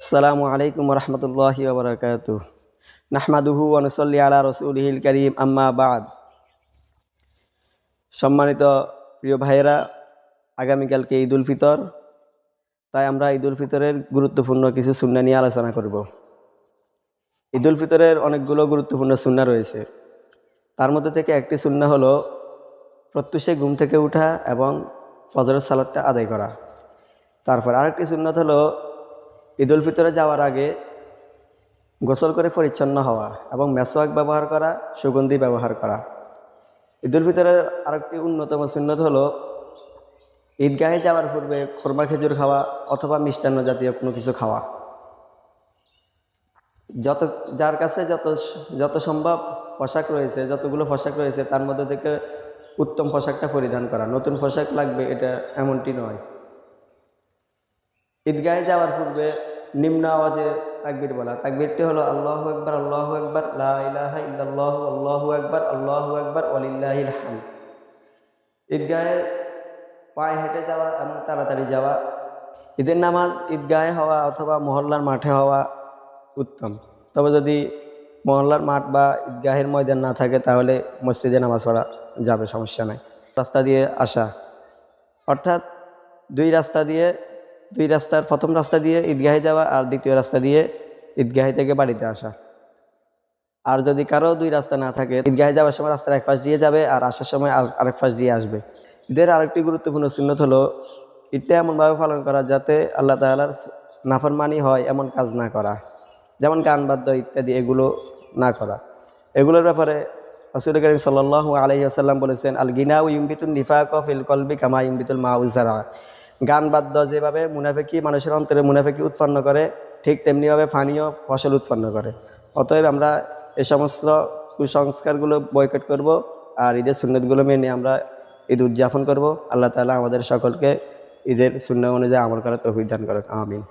আসসালামু আলাইকুম রহমতুল্লাহি ওবরাকাত নাহমাদুহু অনুসল্লি আলা রসুলহিল করিম, আম্মা বাদ। সম্মানিত প্রিয় ভাইয়েরা, আগামীকালকে ঈদ উল ফিতর, তাই আমরা ঈদ উল ফিতরের গুরুত্বপূর্ণ কিছু সুন্না নিয়ে আলোচনা করব। ঈদ উল ফিতরের অনেকগুলো গুরুত্বপূর্ণ সুন্না রয়েছে। তার মধ্যে থেকে একটি সুন্না হলো প্রত্যুষে ঘুম থেকে ওঠা এবং ফজরের সালাদটা আদায় করা। তারপর আরেকটি সুন্নত হলো ঈদ উল ফিতরে যাওয়ার আগে গোসল করে পরিচ্ছন্ন হওয়া এবং মেসোয়াক ব্যবহার করা, সুগন্ধি ব্যবহার করা। ঈদ উল ফিতরের আরেকটি অন্যতম সুন্নত হলো ঈদগাহে যাওয়ার পূর্বে খোরমা খেজুর খাওয়া অথবা মিষ্টান্ন জাতীয় কোনো কিছু খাওয়া। যত, যার কাছে যত যত সম্ভব পোশাক রয়েছে, যতগুলো পোশাক রয়েছে, তার মধ্যে থেকে উত্তম পোশাকটা পরিধান করা। নতুন পোশাক লাগবে এটা এমনটি নয়। ঈদগাহে যাওয়ার পূর্বে নিম্ন আওয়াজে তাকবির বলা। তাকবিরটি হলো আল্লাহ একবার আল্লাহ একবার লা ইলাহা ইল্লাল্লাহু, আল্লাহু একবার আল্লাহু একবার ওয়ালিল্লাহিল হামদ। ঈদগাহে পায়ে হেঁটে যাওয়া এবং তাড়াতাড়ি যাওয়া, ঈদের নামাজ ঈদগাহে হওয়া অথবা মহল্লার মাঠে হওয়া উত্তম। তবে যদি মহল্লার মাঠ বা ঈদগাহের ময়দান না থাকে, তাহলে মসজিদে নামাজ পড়া যাবে, সমস্যা নাই। রাস্তা দিয়ে আসা। অর্থাৎ দুই রাস্তা দিয়ে দুই রাস্তার, প্রথম রাস্তা দিয়ে ঈদগাহে যাওয়া আর দ্বিতীয় রাস্তা দিয়ে ঈদগাহে থেকে বাড়িতে আসা। আর যদি কারও দুই রাস্তা না থাকে, ঈদগাহে যাওয়ার সময় রাস্তার এক পাশ দিয়ে যাবে আর আসার সময় আর- আরেক পাশ দিয়ে আসবে। ঈদের আরেকটি গুরুত্বপূর্ণ চিহ্নত হলো, ঈদটা এমনভাবে পালন করা যাতে আল্লাহ তালার নাফরমানি হয়, এমন কাজ না করা। যেমন গান, বাদ্য ইত্যাদি এগুলো না করা। এগুলোর ব্যাপারে রসুল করিম সাল্লাহ আলহি আসাল্লাম বলেছেন, আল গিনা ইম্বিতুল নিফাক ফিল কলবি কামা ইম্বিতুল মাউজারা গান বাদ্য যেভাবে মুনাফেকি মানুষের অন্তরে মুনাফেকি উৎপন্ন করে, ঠিক তেমনিভাবে পানীয় ফসল উৎপন্ন করে। অতএব আমরা এ সমস্ত কুসংস্কারগুলো বয়কট করব আর ঈদের সুন্নতগুলো মেনে আমরা ঈদ উদযাপন করব। আল্লাহ তালা আমাদের সকলকে ঈদের শূন্য অনুযায়ী আমল করার তভিদান করে আমিন।